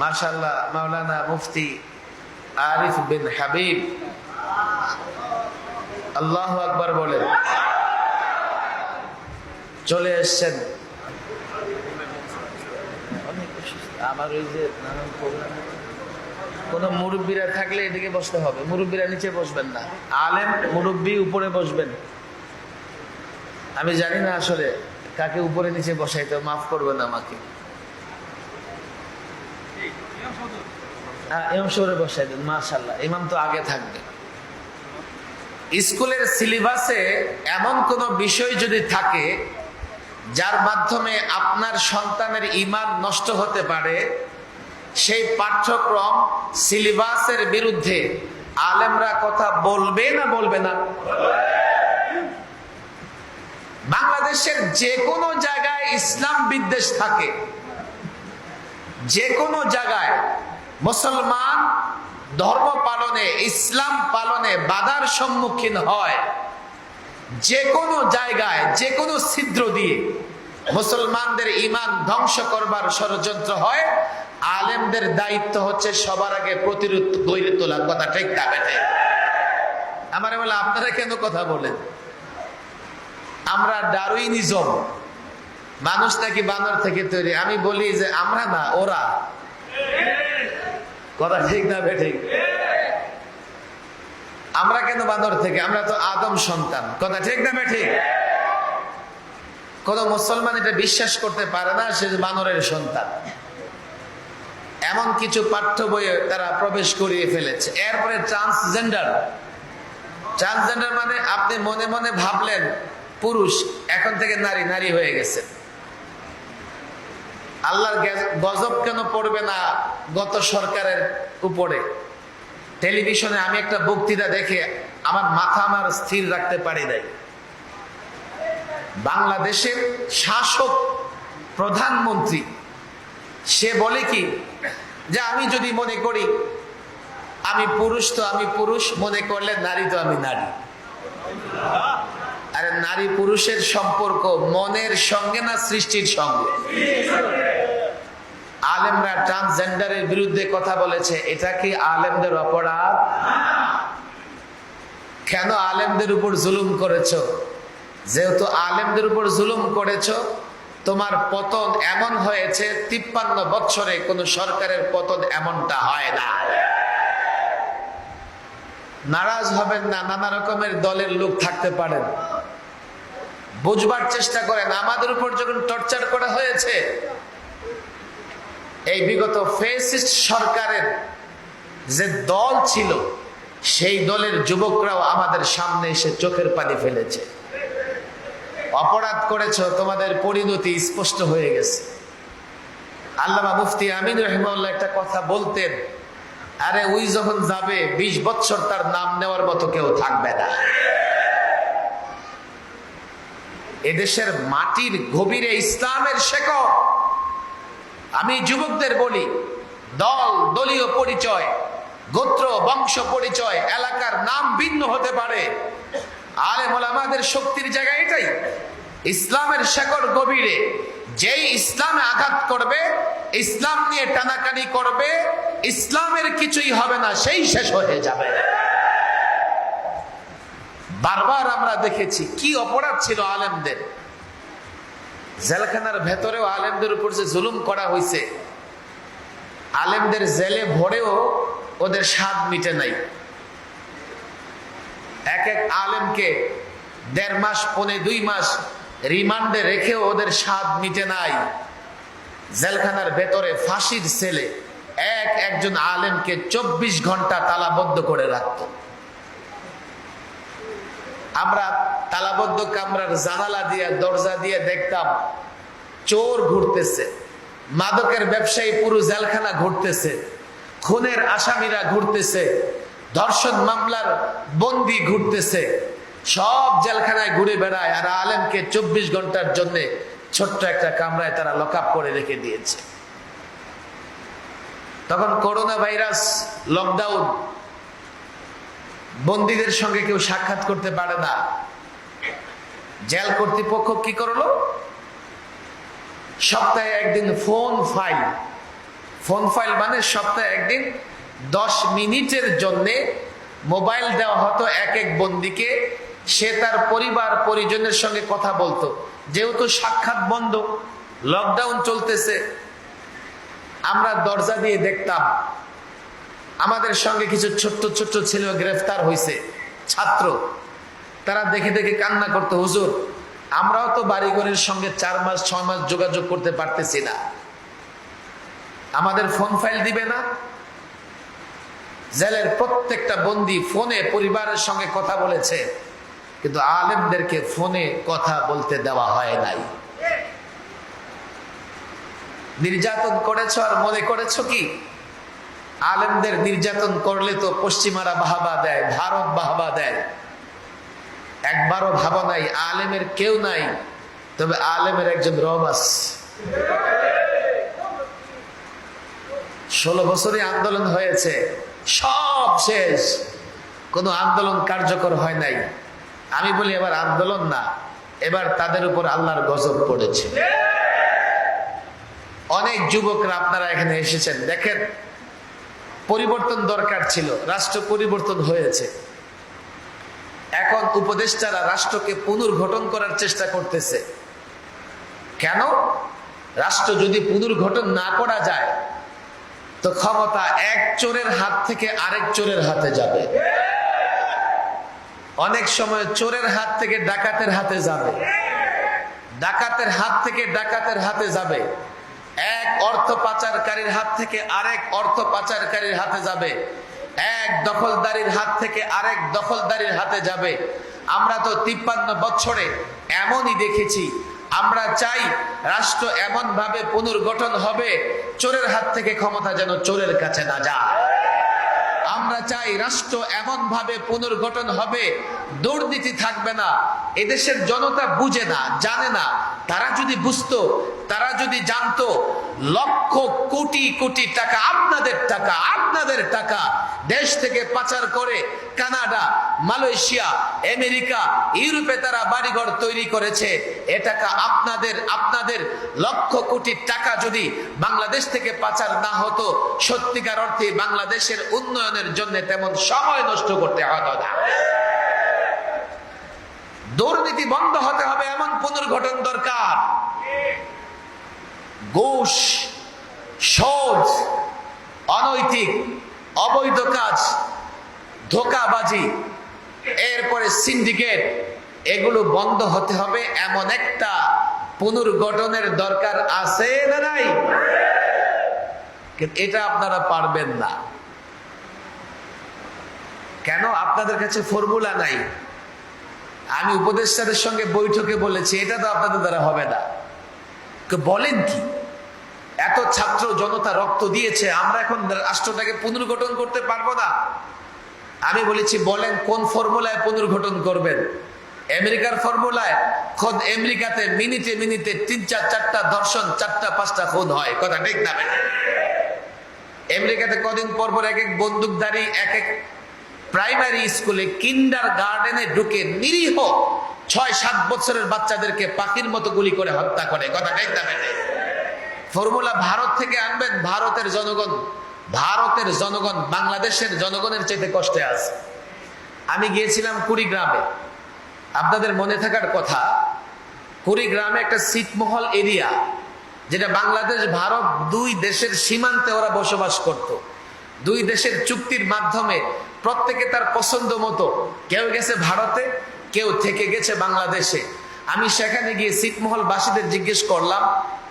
মাশাল্লাহ মাওলানা মুফতি আরিফ বিন হাবিব। আল্লাহ আকবার বলেন, চলে এসছেন। আমার ওই যে কোন মুরব্বীরা থাকলে এদিকে বসতে হবে। মুরব্বীরা নিচে বসবেন না। আলেম, মুরব্বী উপরে বসবেন। আমি জানি না আসলে কাকে উপরে নিচে বসাইতে মাফ করবেন আমাকে। হ্যাঁ যার মাধ্যমে আপনার সন্তানের ইমান নষ্ট হতে পারে, সেই পাঠ্যক্রম সিলেবাসের বিরুদ্ধে আলেমরা কথা বলবে না বলবে না? বাংলাদেশের যে কোনো জায়গায় ইসলাম বিদ্বেষ থাকে। যে কোনো জায়গায় মুসলমান ধর্ম পালনে, ইসলাম পালনে বাধার সম্মুখীন হয়। যে কোনো জায়গায় যে কোনো ছিদ্র দিয়ে মুসলমানদের ইমান ধ্বংস করবার ষড়যন্ত্র হয়। আলেমদের দায়িত্ব হচ্ছে সবার আগে প্রতিরোধ গড়ে তোলার কথা ঠিক না আমার বলে, আপনারা কেন কথা বলেন? আমরা ডারুইনিজম মানুষ নাকি বানর থেকে তৈরি? আমি বলি যে আমরা না, ওরা। কথা ঠিক না বেঠিক আমরা কেন বানর থেকে? আমরা তো আদম সন্তান। কথা ঠিক না বেঠিক কোন মুসলমান এটা বিশ্বাস করতে পারে না, সে বানরের সন্তান। এমন কিছু পাঠ্য বইয়ে তারা প্রবেশ করিয়ে ফেলেছে। এরপরে ট্রান্সজেন্ডার ট্রান্সজেন্ডার মানে আপনি মনে মনে ভাবলেন, পুরুষ, এখন থেকে নারী নারী হয়ে গেছে। আল্লাহর গজব কেন পড়বে না গত সরকারের উপরে? টেলিভিশনে আমি একটা বক্তৃতা দেখে আমার মাথা আমার স্থির রাখতে পারি নাই। বাংলাদেশের শাসক প্রধানমন্ত্রী, সে বলে কি যে আমি যদি মনে করি আমি পুরুষ তো আমি পুরুষ, মনে করলে নারী তো আমি নারী। আরে নারী পুরুষের সম্পর্ক মনের সঙ্গে না সৃষ্টির সঙ্গে? আলেমরা ট্রান্সজেন্ডারের বিরুদ্ধে কথা বলেছে, এটা কি আলেমদের অপরাধ? কেন আলেমদের উপর জুলুম করেছ? যেহেতু আলেমদের উপর জুলুম করেছ, তোমার পতন এমন হয়েছে, তিপ্পান্ন বছরে কোন সরকারের পতন এমনটা হয় না। নারাজ হবেন না, নানা রকমের দলের লোক থাকতে পারেন। বুঝবার চেষ্টা করেন, আমাদের উপর যখন টর্চার করা হয়েছে এই বিগত ফেসিস্ট সরকারের যে দল ছিল, সেই দলের যুবকরাও আমাদের সামনে এসে চোখের পানি ফেলেছে। অপরাধ করেছ, তোমাদের পরিণতি স্পষ্ট হয়ে গেছে। আল্লামা মুফতি আমিন রহিমাল্লাহ একটা কথা বলতেন, আরে ওই যখন যাবে ২০ বছর তার নাম নেওয়ার মতো কেউ থাকবে না। এদেশের মাটির গভীরে ইসলামের শেকড়। আমি যুবকদের বলি, দল, দলীয় পরিচয়, গোত্র, বংশ পরিচয়, এলাকার নাম ভিন্ন হতে পারে। আলেম আমাদের শক্তির জায়গা এটাই। ইসলামের শেকড় গভীরে। যেই ইসলামে আঘাত করবে, ইসলাম নিয়ে টানাকানি করবে, ইসলামের কিছুই হবে না, সেই শেষ হয়ে যাবে। বারবার আমরা দেখেছি কি অপরাধ ছিল আলেমদের। জেলখানার ভেতরেও আলেমদের উপর যে জুলুম করা হয়েছে আলেমদের জেলে ভরেও ওদের স্বাদ মিটে নাই। এক এক আলেমকে দেড় মাস, পনে দুই মাস রিমান্ডে রেখেও ওদের স্বাদ মিটে নাই। জেলখানার ভেতরে ফাঁসির ছেলে এক একজন আলেমকে চব্বিশ ঘণ্টা তালাবদ্ধ করে রাখত। আমরা তালাবদ্ধ কামরার জানালা দিয়ে, দরজা দিয়ে দেখতাম চোর ঘুরতেছে, মাদকের ব্যবসায়ী পুরো জেলখানা ঘুরতেছে, খুনের আসামিরা ঘুরতেছে, ধর্ষণ মামলার বন্দি ঘুরতেছে, সব জেলখানায় ঘুরে বেড়ায় আর আলেমকে চব্বিশ ঘণ্টার জন্য ছোট্ট একটা কামরায় তারা লক করে রেখে দিয়েছে। তখন করোনা ভাইরাস লকডাউন বন্দীদের সঙ্গে কেউ সাক্ষাৎ করতে পারে না। জেল কর্তৃপক্ষ কি করল? সপ্তাহে একদিন ফোন ফাইল। ফোন ফাইল মানে সপ্তাহে একদিন দশ মিনিটের জন্যে মোবাইল দেওয়া হতো এক এক বন্দিকে। সে তার পরিবার, পরিজনের সঙ্গে কথা বলতো। যেহেতু সাক্ষাৎ বন্ধ লকডাউন চলতেছে, আমরা দরজা দিয়ে দেখতাম, আমাদের সঙ্গে কিছু ছোট্ট ছোট্ট ছেলে গ্রেফতার হয়েছে ছাত্র। তারা দেখে দেখে কান্না করতে, হুজুর, আমরাও তো বাড়িঘরের সঙ্গে চার মাস, ছয় মাস যোগাযোগ করতে পারতেছি না। আমাদের ফোন ফাইল দিবে না? জেলের প্রত্যেকটা বন্দি ফোনে পরিবারের সঙ্গে কথা বলেছে, কিন্তু আলেমদেরকে ফোনে কথা বলতে দেওয়া হয় নাই। নির্যাতন করেছ আর মনে করেছ কি? আলেমদের নির্যাতন করলে তো পশ্চিমারা বাহাবা দেয়, ভারত বাহাবা দেয়। একবারও ভাবা নাই, আলেমের কেউ নাই, তবে আলেমের একজন রব ষোলো বছরই আন্দোলন হয়েছে, সব শেষ, কোনো আন্দোলন কার্যকর হয় নাই। আমি বলি, এবার আন্দোলন না, এবার তাদের উপর আল্লাহর গজব পড়েছে। অনেক যুবকরা আপনারা এখানে এসেছেন, দেখেন, পরিবর্তন দরকার ছিল, রাষ্ট্র পরিবর্তন হয়েছে। এখন উপদেষ্টারা রাষ্ট্রকে পুনর্গঠন করার চেষ্টা করতেছে। কেন? রাষ্ট্র যদি পুনর্গঠন না করা যায়, তো ক্ষমতা এক চোরের হাত থেকে আরেক চোরের হাতে যাবে। অনেক সময় চোরের হাত থেকে ডাকাতের হাতে যাবে। ডাকাতের হাত থেকে ডাকাতের হাতে যাবে। এক অর্থ পাচারকারীর হাত থেকে আরেক অর্থ পাচারকারীর হাতে যাবে। এক দখলদারির হাত থেকে আরেক দখলদারির হাতে যাবে। আমরা তো তিপ্পান্ন বছরে এমনই দেখেছি। আমরা চাই রাষ্ট্র এমন ভাবে পুনর্গঠন হবে, চোরের হাত থেকে ক্ষমতা যেন চোরের কাছে না যায়। আমরা চাই রাষ্ট্র এমন ভাবে পুনর্গঠন হবে, দুর্নীতি থাকবে না, এদেশের জনতা বুঝে না, জানে না তারা যদি বুঝতো, তারা যদি জানতো, লক্ষ কোটি কোটি টাকা, আপনাদের টাকা আপনাদের টাকা দেশ থেকে পাচার করে কানাডা, মালয়েশিয়া, আমেরিকা, ইউরোপে তারা বাড়িঘর তৈরি করেছে। এ টাকা আপনাদের আপনাদের লক্ষ কোটি টাকা যদি বাংলাদেশ থেকে পাচার না হতো, সত্যিকার অর্থে বাংলাদেশের উন্নয়নের জন্য তেমন সময় নষ্ট করতে হতো না। দুর্নীতি বন্ধ হতে হবে, এমন পুনর্গঠন দরকার। ঘুষ সদ অনৈতিক, অবৈধ কাজ, ধোকাবাজি, এরপরে সিন্ডিকেট, এগুলো বন্ধ হতে হবে, এমন একটা পুনর্গঠনের দরকার আছে না নাই? এটা আপনারা পারবেন না। কেন? আপনাদের কাছে ফর্মুলা নাই। আমি উপদেষ্টাদের সঙ্গে বৈঠকে বলেছি, এটা তো আপনাদের দ্বারা হবে না। বলেন কি? এত ছাত্র জনতা রক্ত দিয়েছে, আমরা এখন রাষ্ট্রটাকে পুনর্গঠন করতে পারব না। আমি বলেছি, বলেন কোন ফর্মুলায় পুনর্গঠন করবেন? আমেরিকার ফর্মুলায়? খোদ আমেরিকাতে মিনিটে মিনিটে তিন চার চারটা দর্শন, চারটা পাঁচটা খুন হয়। কথা ঠিক না আমেরিকাতে কদিন পর পর এক এক বন্দুকধারী, এক এক প্রাইমারি স্কুলে কিন্ডার গার্ডেনে ঢুকে নিরীহ ছয়, সাত বছরের বাচ্চাদেরকে পাখির মতো গুলি করে হত্যা করে। কথা না ফর্মুলা ভারত থেকে আনবেন, ভারতের জনগণ। ভারতের জনগণ, বাংলাদেশের জনগণের চেয়ে কষ্টে আছে। আমি গিয়েছিলাম কুড়িগ্রামে। আপনাদের মনে থাকার কথা, কুড়িগ্রামে একটা ছিটমহল এরিয়া, যেটা বাংলাদেশ, ভারত দুই দেশের সীমান্তে ওরা বসবাস করত। দুই দেশের চুক্তির মাধ্যমে প্রত্যেকে তার পছন্দ মতো। কেউ গেছে ভারতে, কেউ থেকে গেছে বাংলাদেশে। আমি সেখানে গিয়ে ছিটমহল বাসীদের জিজ্ঞেস করলাম,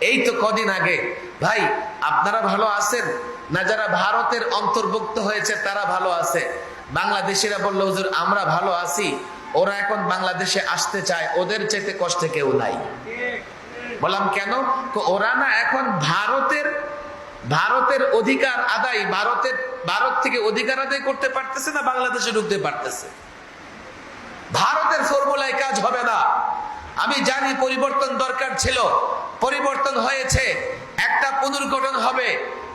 এই তো কদিন আগে? ভাই, আপনারা ভালো আছেন? না যারা ভারতের অন্তর্ভুক্ত হয়েছে, তারা ভালো আছে। বাংলাদেশিরা বলল, হুজুর, আমরা ভালো আছি। ওরা এখন বাংলাদেশে আসতে চায়। ওদের চাইতে কষ্টে কেউ নাই। বললাম, কেন? ওরা না এখন ভারতের ভারতের অধিকার আদায়, ভারতের, ভারত থেকে অধিকার আদায় করতে পারতেছে না, বাংলাদেশে ঢুকতে পারতেছে। ভারতের ফর্মুলায় কাজ হবে না। আমি জানি পরিবর্তন দরকার ছিল, পরিবর্তন হয়েছে, একটা পুনর্গঠন হবে,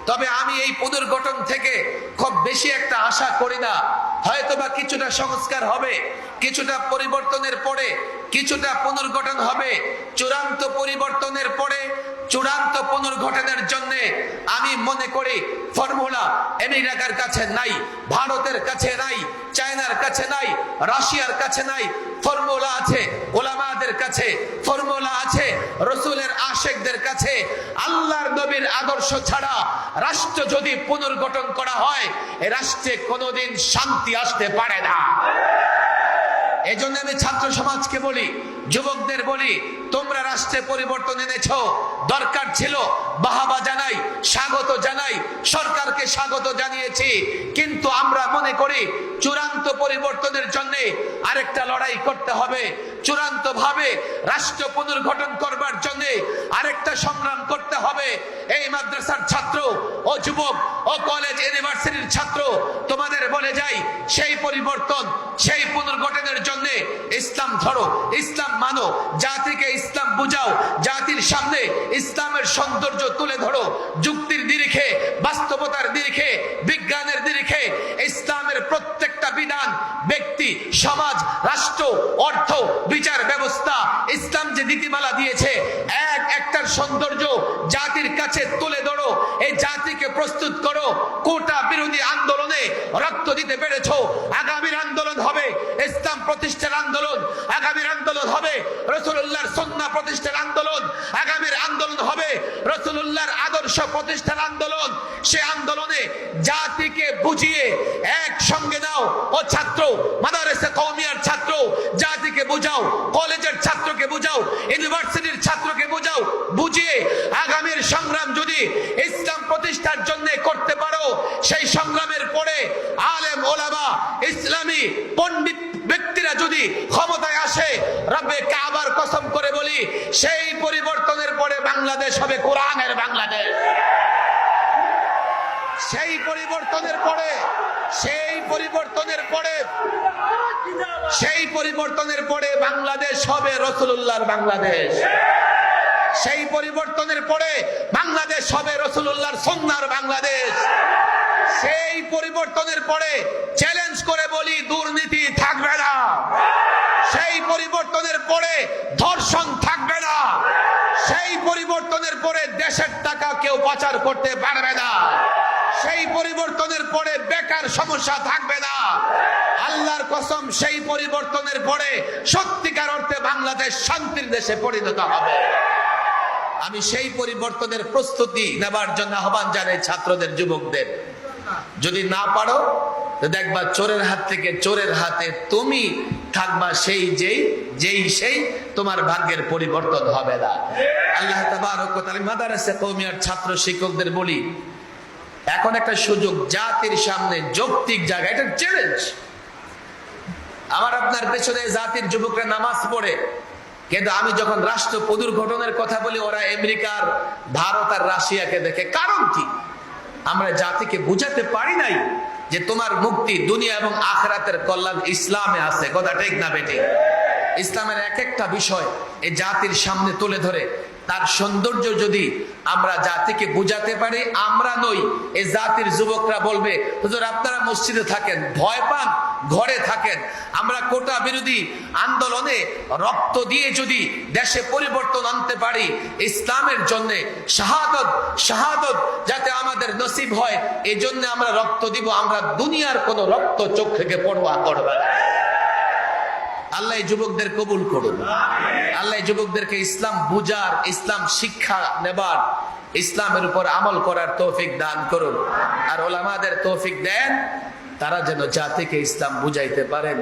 তবে আমি এই পুনর্গঠন থেকে খুব বেশি একটা আশা করি না। হয়তোবা কিছুটা সংস্কার হবে, কিছুটা পরিবর্তনের পরে, কিছুটা পুনর্গঠন হবে, চূড়ান্ত পরিবর্তনের পরে চূড়ান্ত পুনর্গঠনের জন্য আমি মনে করি ফর্মুলা আমেরিকার কাছে নাই, ভারতের কাছে নাই, চায়নার কাছে নাই, রাশিয়ার কাছে নাই, ফর্মুলা আছে ওলামাদের কাছে, ফর্মুলা আছে, রসুলের আশেকদের কাছে। আল্লাহর নবীর আদর্শ ছাড়া রাষ্ট্র যদি পুনর্গঠন করা হয় রাষ্ট্রে কোনোদিন শান্তি আসতে পারে না। এই জন্য আমি ছাত্র সমাজকে বলি, যুবকদের বলি, তোমরা রাষ্ট্রে পরিবর্তন এনেছ, দরকার ছিল, বাহাবা জানাই, স্বাগত জানাই, সরকারকে স্বাগত জানিয়েছি, কিন্তু আমরা মনে করি চূড়ান্ত পরিবর্তনের জন্য আরেকটা লড়াই করতে হবে চূড়ান্ত ভাবে রাষ্ট্র পুনর্গঠন করবার জন্য আরেকটা সংগ্রাম করতে হবে। এই মাদ্রাসার ছাত্র ও যুবক ও কলেজ ইউনিভার্সিটির ছাত্র, তোমাদের বলে যাই, সেই পরিবর্তন, সেই ইসলাম ধরো, ইসলাম মানো, জাতিকে ইসলাম বুঝাও, জাতির সামনে ইসলামের সৌন্দর্য তুলে ধরো, যুক্তির নিরিখে, বাস্তবতার নিরিখে, বিজ্ঞানের নিরিখে, ইসলামের প্রত্যেকটা বিধান, ব্যক্তি, সমাজ, রাষ্ট্র, অর্থ, বিচার ব্যবস্থা, ইসলাম যে নীতিমালা দিয়েছে সৌন্দর্য জাতির কাছে তুলে ধরো। এই জাতিকে প্রস্তুত করো। কোটা বিরোধী আন্দোলনে রক্ত দিতে পেরেছ। আগামীর আন্দোলন হবে ইসলাম প্রতিষ্ঠার আন্দোলন। আগামীর আন্দোলন হবে রসুল্লাহর সন্না প্রতিষ্ঠার আন্দোলন। আগামীর আন্দোলন হবে রসুল্লাহর আদর্শ প্রতিষ্ঠার আন্দোলন। সে আন্দোলনে জাতিকে বুঝিয়ে এক সঙ্গে নাও। ও ছাত্র, মাদারেসে কৌমিয়ার ছাত্র, জাতিকে বুঝাও। কলেজের ছাত্রকে বুঝাও। ইউনিভার্সিটির ছাত্রকে বুঝাও। বুঝিয়ে আগামীর সংগ্রাম যদি ইসলাম প্রতিষ্ঠার জন্য করতে পারো, সেই সংগ্রামের পরে আলেম, ওলামা, ইসলামী পণ্ডিত ব্যক্তিরা যদি ক্ষমতায় আসে, রব্বে কাবার কসম করে বলি, সেই পরিবর্তনের পরে বাংলাদেশ হবে কোরআনের বাংলাদেশ। সেই পরিবর্তনের পরে, সেই পরিবর্তনের পরে, সেই পরিবর্তনের পরে বাংলাদেশ হবে রসুল্লাহর বাংলাদেশ। সেই পরিবর্তনের পরে বাংলাদেশ হবে রসুল্লাহর সন্ন্যার বাংলাদেশ। সেই পরিবর্তনের পরে চ্যালেঞ্জ করে বলি, দুর্নীতি থাকবে না। সেই পরিবর্তনের পরে ধর্ষণ থাকবে না। সেই পরিবর্তনের পরে দেশের টাকা কেউ পাচার করতে পারবে না। সেই পরিবর্তনের পরে বেকার সমস্যা থাকবে না। আল্লাহর কসম, সেই পরিবর্তনের পরে সত্যিকার অর্থে বাংলাদেশ শান্তির দেশে পরিণত হবে। আমি সেই পরিবর্তনের প্রস্তুতি নেবার জন্য আহ্বান জানাই ছাত্রদের, যুবকদের। যদি না পারো দেখবা চোরের হাত থেকে চোরের হাতে তুমি থাকবা সেই যেই যেই সেই তোমার ভাগ্যের পরিবর্তন হবে না। আল্লাহ মাদ্রাসা ছাত্র শিক্ষকদের বলি, এখন একটা সুযোগ, জাতির সামনে যৌক্তিক জায়গা, এটা চ্যালেঞ্জ আমার আপনার পেছনে জাতির যুবকরা নামাজ পড়ে কিন্তু আমি যখন রাষ্ট্র পুনর্গঠনের কথা বলি, ওরা আমেরিকার ভারত আর রাশিয়াকে দেখে, কারণ কি? আমরা জাতিকে বুঝাতে পারি নাই যে তোমার মুক্তি দুনিয়া এবং আখরাতের কল্যাণ ইসলামে আছে। কথা ঠিক না বেটি? ইসলামের এক একটা বিষয় এই জাতির সামনে তুলে ধরে তার সৌন্দর্য যদি আমরা জাতিকে বুঝাতে পারি, আমরা নই। এই জাতির যুবকরা বলবে, হুজুর, আপনারা মসজিদে থাকেন, ভয় পান, ঘরে থাকেন। আমরা কোটা বিরোধী আন্দোলনে রক্ত দিয়ে যদি দেশে পরিবর্তন আনতে পারি, ইসলামের জন্য শাহাদত শাহাদত যাতে আমাদের নসিব হয় এই জন্য আমরা রক্ত দিব। আমরা দুনিয়ার কোনো রক্ত চোখ থেকে পড়োয়া করবে আল্লাহ যুবকদের কবুল করুন। আল্লাহ যুবকদেরকে ইসলাম বুঝার ইসলাম শিক্ষা নেবার, ইসলামের উপর আমল করার তৌফিক দান করুন। আর ওলামাদের তৌফিক দেন, তারা যেন জাতিকে ইসলাম বুঝাইতে পারেন।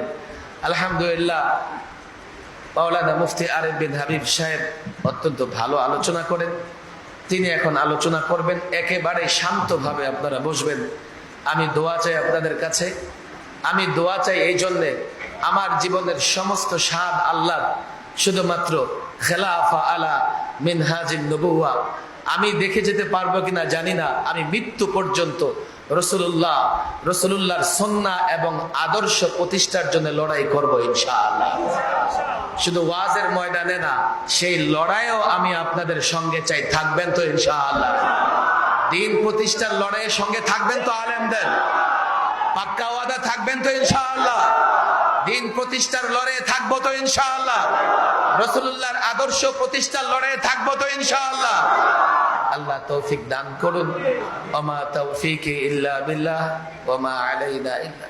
আলহামদুলিল্লাহ, মাওলানা মুফতি আরিফ বিন হাবিব সাহেব অত্যন্ত ভালো আলোচনা করেন। তিনি এখন আলোচনা করবেন একেবারে শান্তভাবে আপনারা বসবেন। আমি দোয়া চাই আপনাদের কাছে। আমি দোয়া চাই এই জন্যে আমার জীবনের সমস্ত স্বাদ আল্লাহ শুধুমাত্র খেলাফা আলা মিনহাজিন নবুয়া আমি দেখে যেতে পারব কিনা জানি না। আমি মৃত্যু পর্যন্ত রসুল্লাহ রসুল্লাহর সন্না এবং আদর্শ প্রতিষ্ঠার জন্য লড়াই করব ইনশাআল্লাহ। শুধু ওয়াজের ময়দানে না, সেই লড়াইও আমি আপনাদের সঙ্গে চাই। থাকবেন তো ইনশাআল্লাহ। দিন প্রতিষ্ঠার লড়াইয়ের সঙ্গে থাকবেন তো আলেমদের। পাক্কা ওয়াদা থাকবেন তো ইনশাআল্লাহ। দিন প্রতিষ্ঠার লড়ে থাকব তো ইনশাআল্লাহ। রসুল্লাহর আদর্শ প্রতিষ্ঠার লড়ে থাকব তো ইনশাআল্লাহ। আল্লাহ তৌফিক দান করুন। ওমা তৌফিক ইল্লা বিল্লাহ, ওমা আলাইনা ইল্লা।